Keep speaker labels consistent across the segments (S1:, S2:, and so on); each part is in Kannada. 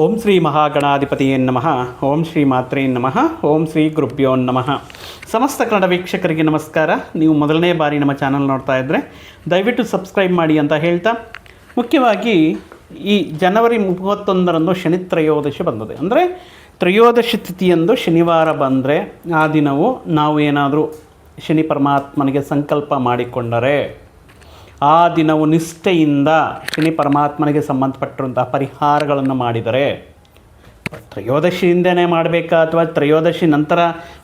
S1: ಓಂ ಶ್ರೀ ಮಹಾಗಣಾಧಿಪತಿಯೇ ನಮಃ. ಓಂ ಶ್ರೀ ಮಾತ್ರೇ ನಮಃ. ಓಂ ಶ್ರೀ ಗುರುಭ್ಯೋ ನಮಃ. ಸಮಸ್ತ ಕನ್ನಡ ವೀಕ್ಷಕರಿಗೆ ನಮಸ್ಕಾರ. ನೀವು ಮೊದಲನೇ ಬಾರಿ ನಮ್ಮ ಚಾನಲ್ ನೋಡ್ತಾ ಇದ್ದರೆ ದಯವಿಟ್ಟು ಸಬ್ಸ್ಕ್ರೈಬ್ ಮಾಡಿ ಅಂತ ಹೇಳ್ತಾ, ಮುಖ್ಯವಾಗಿ ಈ ಜನವರಿ ಮೂವತ್ತೊಂದರಂದು ಶನಿ ತ್ರಯೋದಶಿ ಬಂದಿದೆ. ಅಂದರೆ ತ್ರಯೋದಶಿ ತಿಥಿಯಂದು ಶನಿವಾರ ಬಂದರೆ ಆ ದಿನವು ನಾವು ಏನಾದರೂ ಶನಿ ಪರಮಾತ್ಮನಿಗೆ ಸಂಕಲ್ಪ ಮಾಡಿಕೊಂಡರೆ ಆ ದಿನವು ನಿಷ್ಠೆಯಿಂದ ಶನಿ ಪರಮಾತ್ಮನಿಗೆ ಸಂಬಂಧಪಟ್ಟಿರುವಂತಹ ಪರಿಹಾರಗಳನ್ನು ಮಾಡಿದರೆ ತ್ರಯೋದಶಿಯಿಂದನೇ ಮಾಡಬೇಕಾ ಅಥವಾ ತ್ರಯೋದಶಿ ನಂತರ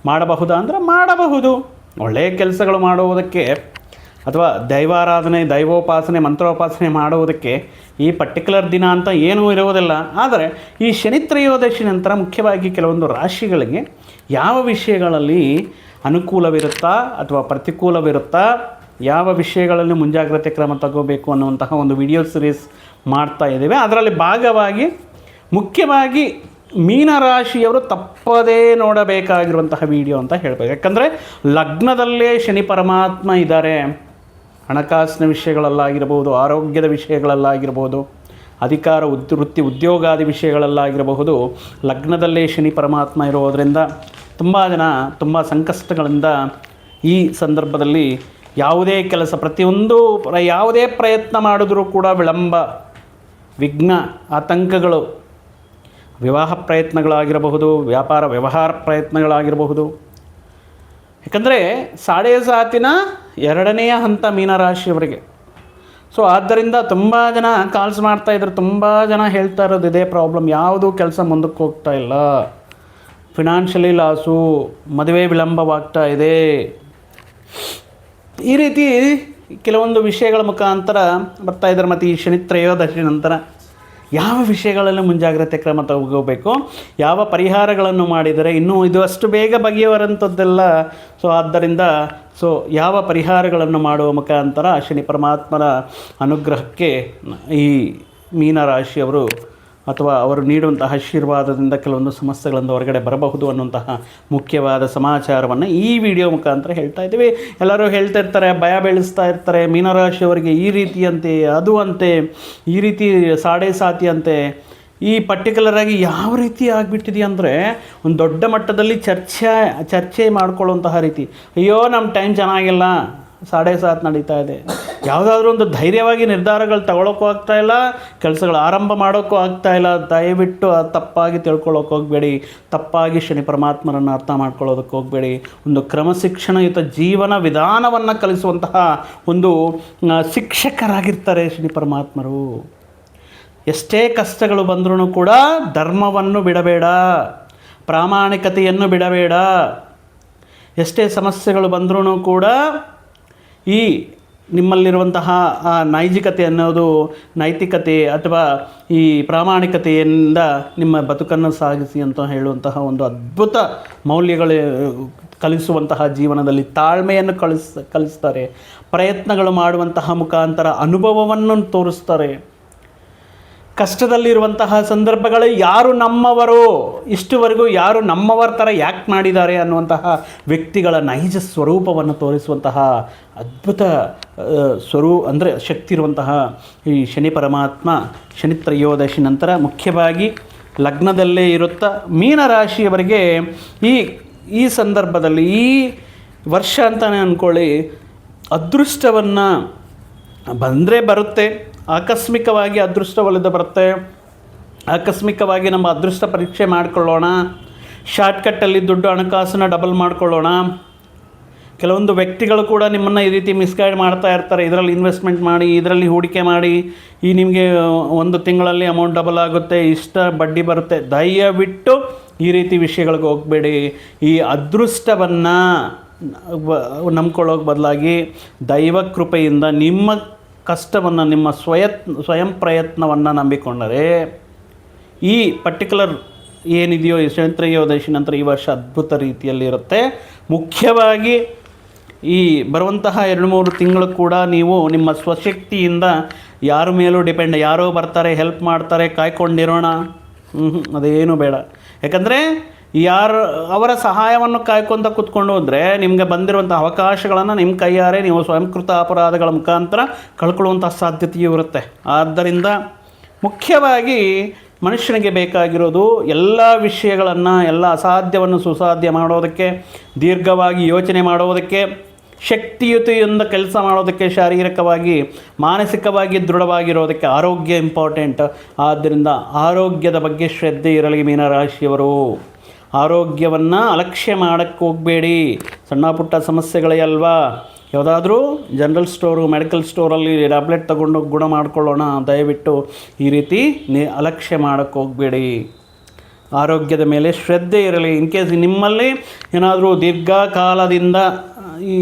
S1: ಮಾಡಬಹುದಾ ಅಂದರೆ ಮಾಡಬಹುದು. ಒಳ್ಳೆಯ ಕೆಲಸಗಳು ಮಾಡುವುದಕ್ಕೆ ಅಥವಾ ದೈವಾರಾಧನೆ, ದೈವೋಪಾಸನೆ, ಮಂತ್ರೋಪಾಸನೆ ಮಾಡುವುದಕ್ಕೆ ಈ ಪರ್ಟಿಕ್ಯುಲರ್ ದಿನ ಅಂತ ಏನೂ ಇರುವುದಿಲ್ಲ. ಆದರೆ ಈ ಶನಿ ತ್ರಯೋದಶಿ ನಂತರ ಮುಖ್ಯವಾಗಿ ಕೆಲವೊಂದು ರಾಶಿಗಳಿಗೆ ಯಾವ ವಿಷಯಗಳಲ್ಲಿ ಅನುಕೂಲವಿರುತ್ತಾ ಅಥವಾ ಪ್ರತಿಕೂಲವಿರುತ್ತಾ ಯಾವ ವಿಷಯಗಳಲ್ಲಿ ಮುಂಜಾಗ್ರತೆ ಕ್ರಮ ತಗೋಬೇಕು ಅನ್ನುವಂತಹ ಒಂದು ವಿಡಿಯೋ ಸಿರೀಸ್ ಮಾಡ್ತಾ ಇದ್ದೇವೆ. ಅದರಲ್ಲಿ ಭಾಗವಾಗಿ ಮುಖ್ಯವಾಗಿ ಮೀನರಾಶಿಯವರು ತಪ್ಪದೇ ನೋಡಬೇಕಾಗಿರುವಂತಹ ವಿಡಿಯೋ ಅಂತ ಹೇಳ್ಬೋದು. ಯಾಕಂದರೆ ಲಗ್ನದಲ್ಲೇ ಶನಿ ಪರಮಾತ್ಮ ಇದ್ದಾರೆ. ಹಣಕಾಸಿನ ವಿಷಯಗಳಲ್ಲಾಗಿರ್ಬೋದು, ಆರೋಗ್ಯದ ವಿಷಯಗಳಲ್ಲಾಗಿರ್ಬೋದು, ಅಧಿಕಾರ ಉದ್, ವೃತ್ತಿ ಉದ್ಯೋಗಾದಿ ವಿಷಯಗಳಲ್ಲಾಗಿರಬಹುದು, ಲಗ್ನದಲ್ಲೇ ಶನಿ ಪರಮಾತ್ಮ ಇರೋದರಿಂದ ತುಂಬ ಜನ ತುಂಬ ಸಂಕಷ್ಟಗಳಿಂದ ಈ ಸಂದರ್ಭದಲ್ಲಿ ಯಾವುದೇ ಕೆಲಸ, ಪ್ರತಿಯೊಂದು ಪ್ರ- ಯಾವುದೇ ಪ್ರಯತ್ನ ಮಾಡಿದ್ರೂ ಕೂಡ ವಿಳಂಬ, ವಿಘ್ನ, ಆತಂಕಗಳು, ವಿವಾಹ ಪ್ರಯತ್ನಗಳಾಗಿರಬಹುದು, ವ್ಯಾಪಾರ, ವ್ಯವಹಾರ ಪ್ರಯತ್ನಗಳಾಗಿರಬಹುದು. ಯಾಕಂದರೆ ಸಾಡೆ ಸಾತಿನ ಎರಡನೆಯ ಹಂತ ಮೀನರಾಶಿಯವರಿಗೆ. ಸೊ ಆದ್ದರಿಂದ ತುಂಬ ಜನ ಕಾಲ್ಸ್ ಮಾಡ್ತಾ ಇದ್ರೆ, ತುಂಬ ಜನ ಹೇಳ್ತಾ ಇರೋದು ಇದೇ ಪ್ರಾಬ್ಲಮ್ ಯಾವುದೂ ಕೆಲಸ ಮುಂದಕ್ಕೆ ಹೋಗ್ತಾ ಇಲ್ಲ. ಫಿನಾನ್ಷಿಯಲಿ ಲಾಸು ಮದುವೆ ವಿಳಂಬವಾಗ್ತಾ ಇದೆ. ಈ ರೀತಿ ಕೆಲವೊಂದು ವಿಷಯಗಳ ಮುಖಾಂತರ ಬರ್ತಾ ಇದ್ದಾರೆ ಮತ್ತು ಈ ಶನಿ ತ್ರಯೋದಶಿ ನಂತರ. ಯಾವ ವಿಷಯಗಳಲ್ಲಿ ಮುಂಜಾಗ್ರತೆ ಕ್ರಮ ತಗೋಬೇಕು? ಯಾವ ಪರಿಹಾರಗಳನ್ನು ಮಾಡಿದರೆ ಇನ್ನೂ ಇದು ಅಷ್ಟು ಬೇಗ ಬಗೆಯವರಂಥದ್ದೆಲ್ಲ ಸೊ ಆದ್ದರಿಂದ ಸೊ ಯಾವ ಪರಿಹಾರಗಳನ್ನು ಮಾಡುವ ಮುಖಾಂತರ ಶನಿ ಪರಮಾತ್ಮನ ಅನುಗ್ರಹಕ್ಕೆ ಈ ಮೀನರಾಶಿಯವರು ಅಥವಾ ಅವರು ನೀಡುವಂತಹ ಆಶೀರ್ವಾದದಿಂದ ಕೆಲವೊಂದು ಸಮಸ್ಯೆಗಳಿಂದ ಹೊರಗಡೆ ಬರಬಹುದು ಅನ್ನುವಂತಹ ಮುಖ್ಯವಾದ ಸಮಾಚಾರವನ್ನು ಈ ವಿಡಿಯೋ ಮುಖಾಂತರ ಹೇಳ್ತಾ ಇದ್ದೀವಿ. ಎಲ್ಲರೂ ಹೇಳ್ತಾ ಇರ್ತಾರೆ, ಭಯ ಬೆಳೆಸ್ತಾ ಇರ್ತಾರೆ, ಮೀನರಾಶಿಯವರಿಗೆ ಈ ರೀತಿಯಂತೆ, ಅದು ಅಂತೆ, ಈ ರೀತಿ ಸಾಡೆ ಸಾತಿ ಅಂತೆ. ಈ ಪರ್ಟಿಕ್ಯುಲರ್ ಆಗಿ ಯಾವ ರೀತಿ ಆಗಿಬಿಟ್ಟಿದೆ ಅಂದರೆ ಒಂದು ದೊಡ್ಡ ಮಟ್ಟದಲ್ಲಿ ಚರ್ಚೆ ಚರ್ಚೆ ಮಾಡ್ಕೊಳ್ಳುವಂತಹ ರೀತಿ. ಅಯ್ಯೋ, ನಮ್ಮ ಟೈಮ್ ಚೆನ್ನಾಗಿಲ್ಲ. ಸಾಡೆ ಸಾತ್ ನಡೀತಾ ಇದೆ. ಯಾವುದಾದ್ರೂ ಒಂದು ಧೈರ್ಯವಾಗಿ ನಿರ್ಧಾರಗಳು ತಗೊಳ್ಳೋಕ್ಕೂ ಆಗ್ತಾ ಇಲ್ಲ, ಕೆಲಸಗಳು ಆರಂಭ ಮಾಡೋಕ್ಕೂ ಆಗ್ತಾ ಇಲ್ಲ. ದಯವಿಟ್ಟು ಅದು ತಪ್ಪಾಗಿ ತಿಳ್ಕೊಳ್ಳೋಕೆ ಹೋಗಬೇಡಿ. ತಪ್ಪಾಗಿ ಶನಿ ಪರಮಾತ್ಮರನ್ನು ಅರ್ಥ ಮಾಡ್ಕೊಳ್ಳೋದಕ್ಕೆ ಹೋಗಬೇಡಿ. ಒಂದು ಕ್ರಮಶಿಕ್ಷಣಯುತ ಜೀವನ ವಿಧಾನವನ್ನು ಕಲಿಸುವಂತಹ ಒಂದು ಶಿಕ್ಷಕರಾಗಿರ್ತಾರೆ ಶನಿ ಪರಮಾತ್ಮರು. ಎಷ್ಟೇ ಕಷ್ಟಗಳು ಬಂದರೂ ಕೂಡ ಧರ್ಮವನ್ನು ಬಿಡಬೇಡ. ಪ್ರಾಮಾಣಿಕತೆಯನ್ನು ಬಿಡಬೇಡ. ಎಷ್ಟೇ ಸಮಸ್ಯೆಗಳು ಬಂದರೂ ಕೂಡ ಈ ನಿಮ್ಮಲ್ಲಿರುವಂತಹ, ಆ, ನೈಜಿಕತೆ ಅನ್ನೋದು ನೈತಿಕತೆ ಅಥವಾ ಈ ಪ್ರಾಮಾಣಿಕತೆಯಿಂದ ನಿಮ್ಮ ಬದುಕನ್ನು ಸಾಗಿಸಿ ಅಂತ ಹೇಳುವಂತಹ ಒಂದು ಅದ್ಭುತ ಮೌಲ್ಯಗಳು ಕಲಿಸುವಂತಹ ಜೀವನದಲ್ಲಿ ತಾಳ್ಮೆಯನ್ನು ಕಲಿಸ್ ಕಲಿಸ್ತಾರೆ, ಪ್ರಯತ್ನಗಳು ಮಾಡುವಂತಹ ಮುಖಾಂತರ ಅನುಭವವನ್ನು ತೋರಿಸ್ತಾರೆ. ಕಷ್ಟದಲ್ಲಿರುವಂತಹ ಸಂದರ್ಭಗಳು ಯಾರು ನಮ್ಮವರು? ಇಷ್ಟುವರೆಗೂ ಯಾರು ನಮ್ಮವರ ಥರ ಯಾಕೆ ಮಾಡಿದ್ದಾರೆ ಅನ್ನುವಂತಹ ವ್ಯಕ್ತಿಗಳ ನೈಜ ಸ್ವರೂಪವನ್ನು ತೋರಿಸುವಂತಹ ಅದ್ಭುತ ಸ್ವರೂ, ಅಂದರೆ ಶಕ್ತಿ ಇರುವಂತಹ ಈ ಶನಿ ಪರಮಾತ್ಮ, ಶನಿ ತ್ರಯೋದಶಿ ನಂತರ ಮುಖ್ಯವಾಗಿ ಲಗ್ನದಲ್ಲೇ ಇರುತ್ತಾ ಮೀನರಾಶಿಯವರಿಗೆ ಈ ಈ ಸಂದರ್ಭದಲ್ಲಿ ಈ ವರ್ಷ ಅಂತಲೇ ಅಂದ್ಕೊಳ್ಳಿ ಅದೃಷ್ಟವನ್ನು ಬಂದರೆ ಬರುತ್ತೆ. ಆಕಸ್ಮಿಕವಾಗಿ ಅದೃಷ್ಟ ಒಲಿದು ಬರುತ್ತೆ. ಆಕಸ್ಮಿಕವಾಗಿ ನಮ್ಮ ಅದೃಷ್ಟ ಪರೀಕ್ಷೆ ಮಾಡಿಕೊಳ್ಳೋಣ. ಶಾರ್ಟ್ಕಟ್ಟಲ್ಲಿ ದುಡ್ಡು ಹಣಕಾಸನ್ನು ಡಬಲ್ ಮಾಡ್ಕೊಳ್ಳೋಣ. ಕೆಲವೊಂದು ವ್ಯಕ್ತಿಗಳು ಕೂಡ ನಿಮ್ಮನ್ನು ಈ ರೀತಿ ಮಿಸ್ಗೈಡ್ ಮಾಡ್ತಾ ಇರ್ತಾರೆ. ಇದರಲ್ಲಿ ಇನ್ವೆಸ್ಟ್ಮೆಂಟ್ ಮಾಡಿ, ಇದರಲ್ಲಿ ಹೂಡಿಕೆ ಮಾಡಿ, ಈ ನಿಮಗೆ ಒಂದು ತಿಂಗಳಲ್ಲಿ ಅಮೌಂಟ್ ಡಬಲ್ ಆಗುತ್ತೆ, ಇಷ್ಟ ಬಡ್ಡಿ ಬರುತ್ತೆ. ದಯವಿಟ್ಟು ಈ ರೀತಿ ವಿಷಯಗಳಿಗೆ ಹೋಗಬೇಡಿ. ಈ ಅದೃಷ್ಟವನ್ನು ನಂಬ್ಕೊಳ್ಳೋಕೆ ಬದಲಾಗಿ ದೈವ ಕೃಪೆಯಿಂದ ನಿಮ್ಮ ಕಷ್ಟವನ್ನು ನಿಮ್ಮ ಸ್ವಯತ್, ಸ್ವಯಂ ಪ್ರಯತ್ನವನ್ನು ನಂಬಿಕೊಂಡರೆ ಈ ಪರ್ಟಿಕ್ಯುಲರ್ ಏನಿದೆಯೋ ಈ ಶನಿತ್ರಯೋದಶಿ ನಂತರ ಈ ವರ್ಷ ಅದ್ಭುತ ರೀತಿಯಲ್ಲಿ ಇರುತ್ತೆ ಮುಖ್ಯವಾಗಿ ಈ ಬರುವಂತಹ ಎರಡು ಮೂರು ತಿಂಗಳು ಕೂಡ ನೀವು ನಿಮ್ಮ ಸ್ವಶಕ್ತಿಯಿಂದ ಯಾರ ಮೇಲೂ ಡಿಪೆಂಡ್, ಯಾರೋ ಬರ್ತಾರೆ, ಹೆಲ್ಪ್ ಮಾಡ್ತಾರೆ, ಕಾಯ್ಕೊಂಡಿರೋಣ. ಹ್ಞೂ ಅದೇನು ಬೇಡ. ಯಾಕಂದರೆ ಯಾರು ಅವರ ಸಹಾಯವನ್ನು ಕಾಯ್ಕೊಂತ ಕೂತ್ಕೊಂಡು ಹೋದರೆ ನಿಮಗೆ ಬಂದಿರುವಂಥ ಅವಕಾಶಗಳನ್ನು ನಿಮ್ಮ ಕೈಯಾರೆ ನೀವು ಸ್ವಯಂಕೃತ ಅಪರಾಧಗಳ ಮುಖಾಂತರ ಕಳ್ಕೊಳ್ಳುವಂಥ ಸಾಧ್ಯತೆಯೂ ಇರುತ್ತೆ. ಆದ್ದರಿಂದ ಮುಖ್ಯವಾಗಿ ಮನುಷ್ಯನಿಗೆ ಬೇಕಾಗಿರೋದು ಎಲ್ಲ ವಿಷಯಗಳನ್ನು, ಎಲ್ಲ ಅಸಾಧ್ಯವನ್ನು ಸುಸಾಧ್ಯ ಮಾಡೋದಕ್ಕೆ, ದೀರ್ಘವಾಗಿ ಯೋಚನೆ ಮಾಡೋದಕ್ಕೆ ಶಕ್ತಿಯುತೆಯಿಂದ ಕೆಲಸ ಮಾಡೋದಕ್ಕೆ, ಶಾರೀರಿಕವಾಗಿ, ಮಾನಸಿಕವಾಗಿ ದೃಢವಾಗಿರೋದಕ್ಕೆ ಆರೋಗ್ಯ ಇಂಪಾರ್ಟೆಂಟ್ ಆದ್ದರಿಂದ ಆರೋಗ್ಯದ ಬಗ್ಗೆ ಶ್ರದ್ಧೆ ಇರಲಿ ಮೀನರಾಶಿಯವರು. ಆರೋಗ್ಯವನ್ನು ಅಲಕ್ಷ್ಯ ಮಾಡೋಕ್ಕೆ ಹೋಗಬೇಡಿ. ಸಣ್ಣ ಪುಟ್ಟ ಸಮಸ್ಯೆಗಳೇ ಅಲ್ವಾ? ಯಾವುದಾದ್ರೂ ಜನರಲ್ ಸ್ಟೋರು ಮೆಡಿಕಲ್ ಸ್ಟೋರಲ್ಲಿ ಟ್ಯಾಬ್ಲೆಟ್ ತೊಗೊಂಡು ಗುಣ ಮಾಡ್ಕೊಳ್ಳೋಣ. ದಯವಿಟ್ಟು ಈ ರೀತಿ ನಿ ಅಲಕ್ಷ್ಯ ಮಾಡೋಕ್ಕೆ ಹೋಗಬೇಡಿ. ಆರೋಗ್ಯದ ಮೇಲೆ ಶ್ರದ್ಧೆ ಇರಲಿ. ಇನ್ ಕೇಸ್ ನಿಮ್ಮಲ್ಲಿ ಏನಾದರೂ ದೀರ್ಘಕಾಲದಿಂದ ಈ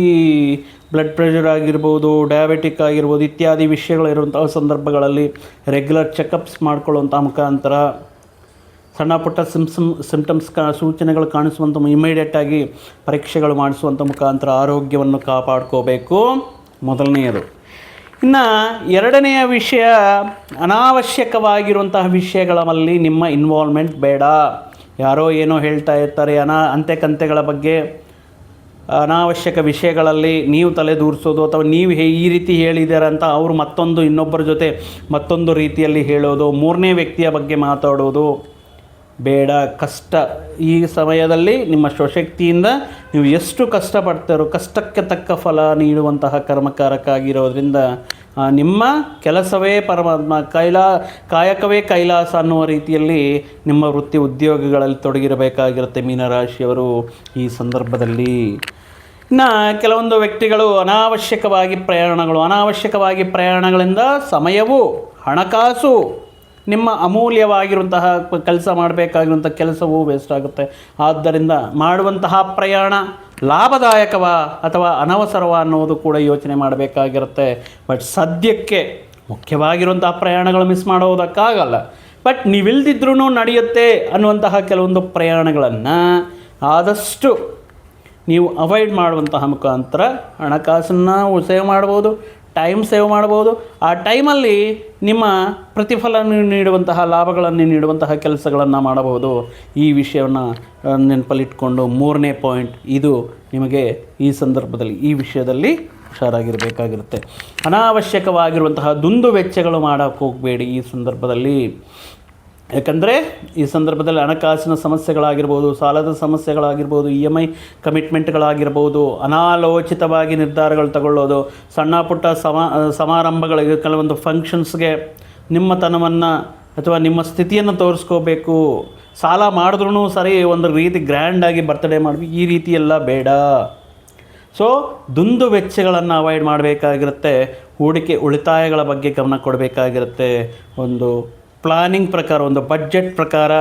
S1: ಬ್ಲಡ್ ಪ್ರೆಷರ್ ಆಗಿರ್ಬೋದು ಡಯಾಬಿಟಿಕ್ ಆಗಿರ್ಬೋದು ಇತ್ಯಾದಿ ವಿಷಯಗಳಿರುವಂತಹ ಸಂದರ್ಭಗಳಲ್ಲಿ ರೆಗ್ಯುಲರ್ ಚೆಕಪ್ಸ್ ಮಾಡ್ಕೊಳ್ಳುವಂಥ ಮುಖಾಂತರ ಸಣ್ಣ ಪುಟ್ಟ ಸಿಮ್ಸಮ್ ಸಿಮ್ಟಮ್ಸ್ ಕಾ ಸೂಚನೆಗಳು ಕಾಣಿಸುವಂಥ ಇಮಿಡಿಯೇಟಾಗಿ ಪರೀಕ್ಷೆಗಳು ಮಾಡಿಸುವಂಥ ಮುಖಾಂತರ ಆರೋಗ್ಯವನ್ನು ಕಾಪಾಡ್ಕೋಬೇಕು. ಮೊದಲನೆಯದು. ಇನ್ನು ಎರಡನೆಯ ವಿಷಯ ಅನಾವಶ್ಯಕವಾಗಿರುವಂತಹ ವಿಷಯಗಳಲ್ಲಿ ನಿಮ್ಮ ಇನ್ವಾಲ್ವ್ಮೆಂಟ್ ಬೇಡ. ಯಾರೋ ಏನೋ ಹೇಳ್ತಾ ಇರ್ತಾರೆ, ಅನಾ ಅಂತೆಕಂತೆಗಳ ಬಗ್ಗೆ ಅನಾವಶ್ಯಕ ವಿಷಯಗಳಲ್ಲಿ ನೀವು ತಲೆ ದೂರಿಸೋದು ಅಥವಾ ನೀವು ಹೇ ಈ ರೀತಿ ಹೇಳಿದ್ದಾರೆ ಅಂತ ಅವರು ಮತ್ತೊಂದು ಇನ್ನೊಬ್ಬರ ಜೊತೆ ಮತ್ತೊಂದು ರೀತಿಯಲ್ಲಿ ಹೇಳೋದು, ಮೂರನೇ ವ್ಯಕ್ತಿಯ ಬಗ್ಗೆ ಮಾತಾಡೋದು ಬೇಡ, ಕಷ್ಟ. ಈ ಸಮಯದಲ್ಲಿ ನಿಮ್ಮ ಸ್ವಶಕ್ತಿಯಿಂದ ನೀವು ಎಷ್ಟು ಕಷ್ಟಪಡ್ತಾರೋ, ಕಷ್ಟಕ್ಕೆ ತಕ್ಕ ಫಲ ನೀಡುವಂತಹ ಕರ್ಮಕಾರಕ ಆಗಿರೋದ್ರಿಂದ ನಿಮ್ಮ ಕೆಲಸವೇ ಪರಮಾತ್ಮ, ಕೈಲಾ, ಕಾಯಕವೇ ಕೈಲಾಸ ಅನ್ನುವ ರೀತಿಯಲ್ಲಿ ನಿಮ್ಮ ವೃತ್ತಿ ಉದ್ಯೋಗಗಳಲ್ಲಿ ತೊಡಗಿರಬೇಕಾಗಿರುತ್ತೆ ಮೀನರಾಶಿಯವರು ಈ ಸಂದರ್ಭದಲ್ಲಿ. ಇನ್ನು ಕೆಲವೊಂದು ವ್ಯಕ್ತಿಗಳು ಅನಾವಶ್ಯಕವಾಗಿ ಪ್ರಯಾಣಗಳು, ಅನಾವಶ್ಯಕವಾಗಿ ಪ್ರಯಾಣಗಳಿಂದ ಸಮಯವು, ಹಣಕಾಸು ನಿಮ್ಮ ಅಮೂಲ್ಯವಾಗಿರುವಂತಹ ಕೆಲಸ ಮಾಡಬೇಕಾಗಿರುವಂಥ ಕೆಲಸವೂ ವೇಸ್ಟ್ ಆಗುತ್ತೆ. ಆದ್ದರಿಂದ ಮಾಡುವಂತಹ ಪ್ರಯಾಣ ಲಾಭದಾಯಕವಾ ಅಥವಾ ಅನವಸರವಾ ಅನ್ನೋದು ಕೂಡ ಯೋಚನೆ ಮಾಡಬೇಕಾಗಿರುತ್ತೆ. ಬಟ್ ಸದ್ಯಕ್ಕೆ ಮುಖ್ಯವಾಗಿರುವಂತಹ ಪ್ರಯಾಣಗಳು ಮಿಸ್ ಮಾಡೋದಕ್ಕಾಗಲ್ಲ. ಬಟ್ ನೀವಿಲ್ದಿದ್ರೂ ನಡೆಯುತ್ತೆ ಅನ್ನುವಂತಹ ಕೆಲವೊಂದು ಪ್ರಯಾಣಗಳನ್ನು ಆದಷ್ಟು ನೀವು ಅವಾಯ್ಡ್ ಮಾಡುವಂತಹ ಮುಖಾಂತರ ಹಣಕಾಸನ್ನು ಸೇವ್ ಮಾಡ್ಬೋದು. ಟೈಮ್ ಸೇವ್ ಮಾಡ್ಬೋದು ಆ ಟೈಮಲ್ಲಿ ನಿಮ್ಮ ಪ್ರತಿಫಲ ನೀಡುವಂತಹ, ಲಾಭಗಳನ್ನು ನೀಡುವಂತಹ ಕೆಲಸಗಳನ್ನು ಮಾಡಬಹುದು. ಈ ವಿಷಯವನ್ನು ನೆನಪಲ್ಲಿಟ್ಕೊಂಡು ಮೂರನೇ ಪಾಯಿಂಟ್ ಇದು ನಿಮಗೆ ಈ ಸಂದರ್ಭದಲ್ಲಿ, ಈ ವಿಷಯದಲ್ಲಿ ಹುಷಾರಾಗಿರಬೇಕಾಗಿರುತ್ತೆ. ಅನಾವಶ್ಯಕವಾಗಿರುವಂತಹ ದುಂದು ವೆಚ್ಚಗಳು ಮಾಡೋಕ್ಕೆ ಹೋಗಬೇಡಿ ಈ ಸಂದರ್ಭದಲ್ಲಿ. ಯಾಕಂದರೆ ಈ ಸಂದರ್ಭದಲ್ಲಿ ಹಣಕಾಸಿನ ಸಮಸ್ಯೆಗಳಾಗಿರ್ಬೋದು, ಸಾಲದ ಸಮಸ್ಯೆಗಳಾಗಿರ್ಬೋದು, ಇ ಎಂ ಐ ಕಮಿಟ್ಮೆಂಟ್ಗಳಾಗಿರ್ಬೋದು, ಅನಾಲೋಚಿತವಾಗಿ ನಿರ್ಧಾರಗಳು ತಗೊಳ್ಳೋದು, ಸಣ್ಣ ಪುಟ್ಟ ಸಮ, ಸಮಾರಂಭಗಳಿಗೆ ಕೆಲವೊಂದು ಫಂಕ್ಷನ್ಸ್ಗೆ ನಿಮ್ಮತನವನ್ನು ಅಥವಾ ನಿಮ್ಮ ಸ್ಥಿತಿಯನ್ನು ತೋರಿಸ್ಕೋಬೇಕು. ಸಾಲ ಮಾಡಿದ್ರೂ ಸರಿ, ಒಂದು ರೀತಿ ಗ್ರ್ಯಾಂಡಾಗಿ ಬರ್ತ್ಡೇ ಮಾಡಬೇಕು. ಈ ರೀತಿ ಎಲ್ಲ ಬೇಡ. ಸೊ ದುಂದು ವೆಚ್ಚಗಳನ್ನು ಅವಾಯ್ಡ್ ಮಾಡಬೇಕಾಗಿರುತ್ತೆ. ಹೂಡಿಕೆ ಉಳಿತಾಯಗಳ ಬಗ್ಗೆ ಗಮನ ಕೊಡಬೇಕಾಗಿರುತ್ತೆ. ಒಂದು ಪ್ಲಾನಿಂಗ್ ಪ್ರಕಾರ, ಒಂದು ಬಡ್ಜೆಟ್ ಪ್ರಕಾರ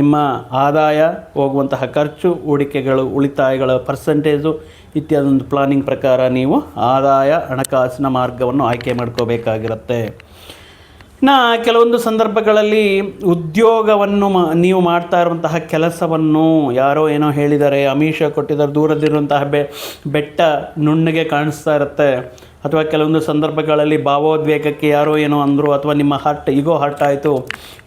S1: ನಿಮ್ಮ ಆದಾಯ, ಹೋಗುವಂತಹ ಖರ್ಚು, ಹೂಡಿಕೆಗಳು, ಉಳಿತಾಯಗಳ ಪರ್ಸೆಂಟೇಜು ಇತ್ಯಾದಿ ಒಂದು ಪ್ಲಾನಿಂಗ್ ಪ್ರಕಾರ ನೀವು ಆದಾಯ, ಹಣಕಾಸಿನ ಮಾರ್ಗವನ್ನು ಆಯ್ಕೆ ಮಾಡ್ಕೋಬೇಕಾಗಿರುತ್ತೆ. ಇನ್ನು ಕೆಲವೊಂದು ಸಂದರ್ಭಗಳಲ್ಲಿ ಉದ್ಯೋಗವನ್ನು ಮಾ, ನೀವು ಮಾಡ್ತಾ ಇರುವಂತಹ ಕೆಲಸವನ್ನು ಯಾರೋ ಏನೋ ಹೇಳಿದ್ದಾರೆ, ಅಮಿಷ ಕೊಟ್ಟಿದ್ದಾರೆ, ದೂರದಿರುವಂತಹ ಬೆಟ್ಟ ನುಣ್ಣಗೆ ಕಾಣಿಸ್ತಾ ಇರುತ್ತೆ. ಅಥವಾ ಕೆಲವೊಂದು ಸಂದರ್ಭಗಳಲ್ಲಿ ಭಾವೋದ್ವೇಗಕ್ಕೆ ಯಾರೋ ಏನೋ ಅಂದರು ಅಥವಾ ನಿಮ್ಮ ಹರ್ಟ್ ಈಗೋ ಹರ್ಟ್ ಆಯಿತು,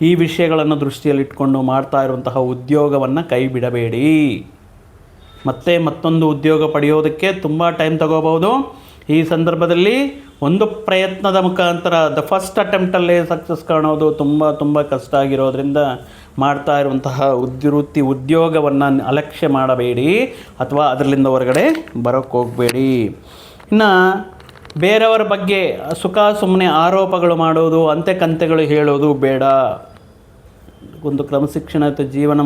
S1: ಈ ವಿಷಯಗಳನ್ನು ದೃಷ್ಟಿಯಲ್ಲಿಟ್ಕೊಂಡು ಮಾಡ್ತಾ ಇರುವಂತಹ ಉದ್ಯೋಗವನ್ನು ಕೈ ಬಿಡಬೇಡಿ ಮತ್ತೆ ಮತ್ತೊಂದು ಉದ್ಯೋಗ ಪಡೆಯೋದಕ್ಕೆ ತುಂಬ ಟೈಮ್ ತಗೋಬಹುದು. ಈ ಸಂದರ್ಭದಲ್ಲಿ ಒಂದು ಪ್ರಯತ್ನದ ಮುಖಾಂತರ ದ ಫಸ್ಟ್ ಅಟೆಂಪ್ಟಲ್ಲೇ ಸಕ್ಸಸ್ ಕಾಣೋದು ತುಂಬ ತುಂಬ ಕಷ್ಟ ಆಗಿರೋದ್ರಿಂದ ಮಾಡ್ತಾ ಇರುವಂತಹ ಉದ್ವೃತ್ತಿ ಉದ್ಯೋಗವನ್ನು ಅಲಕ್ಷ್ಯ ಮಾಡಬೇಡಿ ಅಥವಾ ಅದರಿಂದ ಹೊರಗಡೆ ಬರೋಕ್ಕೆ ಹೋಗಬೇಡಿ ಇನ್ನು ಬೇರೆಯವರ ಬಗ್ಗೆ ಸುಖ ಸುಮ್ಮನೆ ಆರೋಪಗಳು ಮಾಡೋದು ಅಂತೆ ಕಂತೆಗಳು ಹೇಳೋದು ಬೇಡ. ಒಂದು ಕ್ರಮಶಿಕ್ಷಣಯುತ ಜೀವನ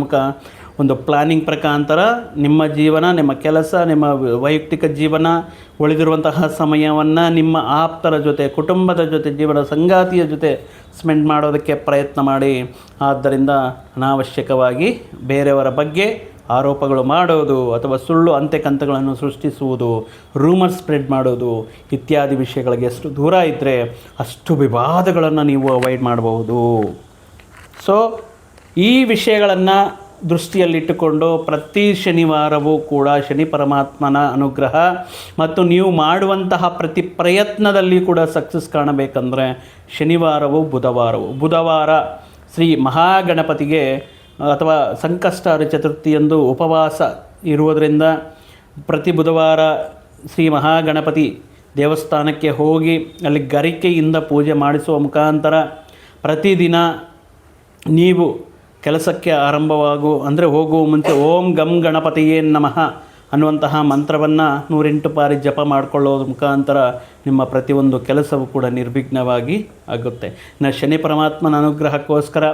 S1: ಒಂದು ಪ್ಲಾನಿಂಗ್ ಪ್ರಕಾಂತರ ನಿಮ್ಮ ಜೀವನ, ನಿಮ್ಮ ಕೆಲಸ, ನಿಮ್ಮ ವೈಯಕ್ತಿಕ ಜೀವನ, ಉಳಿದಿರುವಂತಹ ಸಮಯವನ್ನು ನಿಮ್ಮ ಆಪ್ತರ ಜೊತೆ, ಕುಟುಂಬದ ಜೊತೆ, ಜೀವನ ಸಂಗಾತಿಯ ಜೊತೆ ಸ್ಪೆಂಡ್ ಮಾಡೋದಕ್ಕೆ ಪ್ರಯತ್ನ ಮಾಡಿ. ಆದ್ದರಿಂದ ಅನಾವಶ್ಯಕವಾಗಿ ಬೇರೆಯವರ ಬಗ್ಗೆ ಆರೋಪಗಳು ಮಾಡೋದು ಅಥವಾ ಸುಳ್ಳು ಅಂತೆಕಂತಗಳನ್ನು ಸೃಷ್ಟಿಸುವುದು ರೂಮರ್ ಸ್ಪ್ರೆಡ್ ಮಾಡೋದು ಇತ್ಯಾದಿ ವಿಷಯಗಳಿಗೆ ಎಷ್ಟು ದೂರ ಇದ್ದರೆ ಅಷ್ಟು ವಿವಾದಗಳನ್ನು ನೀವು ಅವಾಯ್ಡ್ ಮಾಡಬಹುದು. ಸೊ ಈ ವಿಷಯಗಳನ್ನು ದೃಷ್ಟಿಯಲ್ಲಿಟ್ಟುಕೊಂಡು ಪ್ರತಿ ಶನಿವಾರವೂ ಕೂಡ ಶನಿ ಪರಮಾತ್ಮನ ಅನುಗ್ರಹ ಮತ್ತು ನೀವು ಮಾಡುವಂತಹ ಪ್ರತಿ ಪ್ರಯತ್ನದಲ್ಲಿ ಕೂಡ ಸಕ್ಸಸ್ ಕಾಣಬೇಕಂದ್ರೆ ಶನಿವಾರವೂ ಬುಧವಾರವು. ಬುಧವಾರ ಶ್ರೀ ಮಹಾಗಣಪತಿಗೆ ಅಥವಾ ಸಂಕಷ್ಟಹರ ಚತುರ್ಥಿಯಂದು ಉಪವಾಸ ಇರುವುದರಿಂದ ಪ್ರತಿ ಬುಧವಾರ ಶ್ರೀ ಮಹಾಗಣಪತಿ ದೇವಸ್ಥಾನಕ್ಕೆ ಹೋಗಿ ಅಲ್ಲಿ ಗರಿಕೆಯಿಂದ ಪೂಜೆ ಮಾಡಿಸುವ ಮುಖಾಂತರ ಪ್ರತಿದಿನ ನೀವು ಕೆಲಸಕ್ಕೆ ಆರಂಭವಾಗು, ಅಂದರೆ ಹೋಗುವ ಮುಂಚೆ ಓಂ ಗಂ ಗಣಪತಿಯೇ ನಮಃ ಅನ್ನುವಂತಹ ಮಂತ್ರವನ್ನು ನೂರೆಂಟು ಬಾರಿ ಜಪ ಮಾಡಿಕೊಳ್ಳೋದ್ರ ಮುಖಾಂತರ ನಿಮ್ಮ ಪ್ರತಿಯೊಂದು ಕೆಲಸವೂ ಕೂಡ ನಿರ್ವಿಘ್ನವಾಗಿ ಆಗುತ್ತೆ. ಇನ್ನು ಶನಿ ಪರಮಾತ್ಮನ ಅನುಗ್ರಹಕ್ಕೋಸ್ಕರ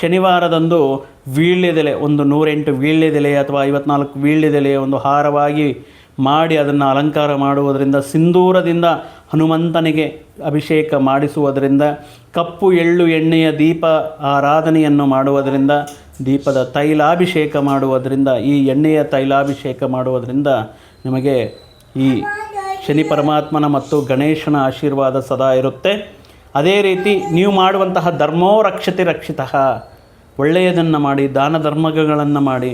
S1: ಶನಿವಾರದಂದು ವೀಳ್ಯದೆಲೆ, ಒಂದು ನೂರೆಂಟು ವೀಳ್ಯದೆಲೆ ಅಥವಾ ಐವತ್ನಾಲ್ಕು ವೀಳ್ಯದೆಲೆ ಒಂದು ಹಾರವಾಗಿ ಮಾಡಿ ಅದನ್ನು ಅಲಂಕಾರ ಮಾಡುವುದರಿಂದ, ಸಿಂಧೂರದಿಂದ ಹನುಮಂತನಿಗೆ ಅಭಿಷೇಕ ಮಾಡಿಸುವುದರಿಂದ, ಕಪ್ಪು ಎಳ್ಳು ಎಣ್ಣೆಯ ದೀಪ ಆರಾಧನೆಯನ್ನು ಮಾಡುವುದರಿಂದ, ದೀಪದ ತೈಲಾಭಿಷೇಕ ಮಾಡುವುದರಿಂದ, ಈ ಎಣ್ಣೆಯ ತೈಲಾಭಿಷೇಕ ಮಾಡುವುದರಿಂದ ನಿಮಗೆ ಈ ಶನಿ ಪರಮಾತ್ಮನ ಮತ್ತು ಗಣೇಶನ ಆಶೀರ್ವಾದ ಸದಾ ಇರುತ್ತೆ. ಅದೇ ರೀತಿ ನೀವು ಮಾಡುವಂತಹ ಧರ್ಮೋ ರಕ್ಷತೆ ರಕ್ಷಿತಃ. ಒಳ್ಳೆಯದನ್ನು ಮಾಡಿ, ದಾನ ಧರ್ಮಗಳನ್ನು ಮಾಡಿ,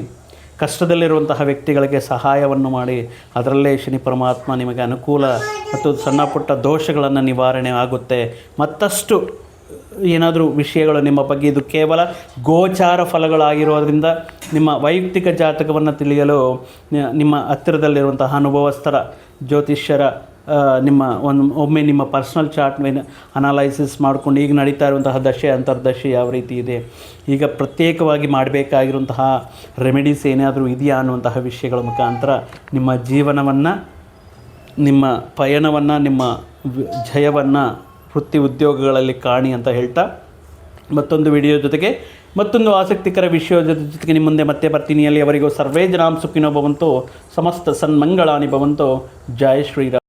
S1: ಕಷ್ಟದಲ್ಲಿರುವಂತಹ ವ್ಯಕ್ತಿಗಳಿಗೆ ಸಹಾಯವನ್ನು ಮಾಡಿ, ಅದರಲ್ಲೇ ಶನಿ ಪರಮಾತ್ಮ ನಿಮಗೆ ಅನುಕೂಲ ಮತ್ತು ಸಣ್ಣ ಪುಟ್ಟ ದೋಷಗಳನ್ನು ನಿವಾರಣೆ ಆಗುತ್ತೆ. ಮತ್ತಷ್ಟು ಏನಾದರೂ ವಿಷಯಗಳು ನಿಮ್ಮ ಬಗ್ಗೆ ಇದು ಕೇವಲ ಗೋಚಾರ ಫಲಗಳಾಗಿರೋದ್ರಿಂದ ನಿಮ್ಮ ವೈಯಕ್ತಿಕ ಜಾತಕವನ್ನು ತಿಳಿಯಲು ನಿಮ್ಮ ಹತ್ತಿರದಲ್ಲಿರುವಂತಹ ಅನುಭವಸ್ಥರ, ಜ್ಯೋತಿಷ್ಯರ ನಿಮ್ಮ ಒಂದು, ಒಮ್ಮೆ ನಿಮ್ಮ ಪರ್ಸ್ನಲ್ ಚಾರ್ಟ್ ಅನಾಲೈಸಿಸ್ ಮಾಡಿಕೊಂಡು ಈಗ ನಡೀತಾ ಇರುವಂತಹ ದಶೆ, ಅಂತರ್ದಶೆ ಯಾವ ರೀತಿ ಇದೆ? ಈಗ ಪ್ರತ್ಯೇಕವಾಗಿ ಮಾಡಬೇಕಾಗಿರುವಂತಹ ರೆಮಿಡೀಸ್ ಏನಾದರೂ ಇದೆಯಾ ಅನ್ನುವಂತಹ ವಿಷಯಗಳ ಮುಖಾಂತರ ನಿಮ್ಮ ಜೀವನವನ್ನು, ನಿಮ್ಮ ಪಯಣವನ್ನು, ನಿಮ್ಮ ಜಯವನ್ನು ವೃತ್ತಿ ಉದ್ಯೋಗಗಳಲ್ಲಿ ಕಾಣಿ ಅಂತ ಹೇಳ್ತಾ ಮತ್ತೊಂದು ವಿಡಿಯೋ ಜೊತೆಗೆ ಮತ್ತೊಂದು ಆಸಕ್ತಿಕರ ವಿಷಯದ ಜೊತೆ ಜೊತೆಗೆ ನಿಮ್ಮ ಮುಂದೆ ಮತ್ತೆ ಬರ್ತೀನಿ. ಅಲ್ಲಿ ಅವರಿಗೂ ಸರ್ವೇ ಜನಾಂ ಸುಖಿನೋ ಭವಂತು, ಸಮಸ್ತ ಸನ್ಮಂಗಳಾನಿ ಭವಂತು. ಜಯ ಶ್ರೀರಾಮ್.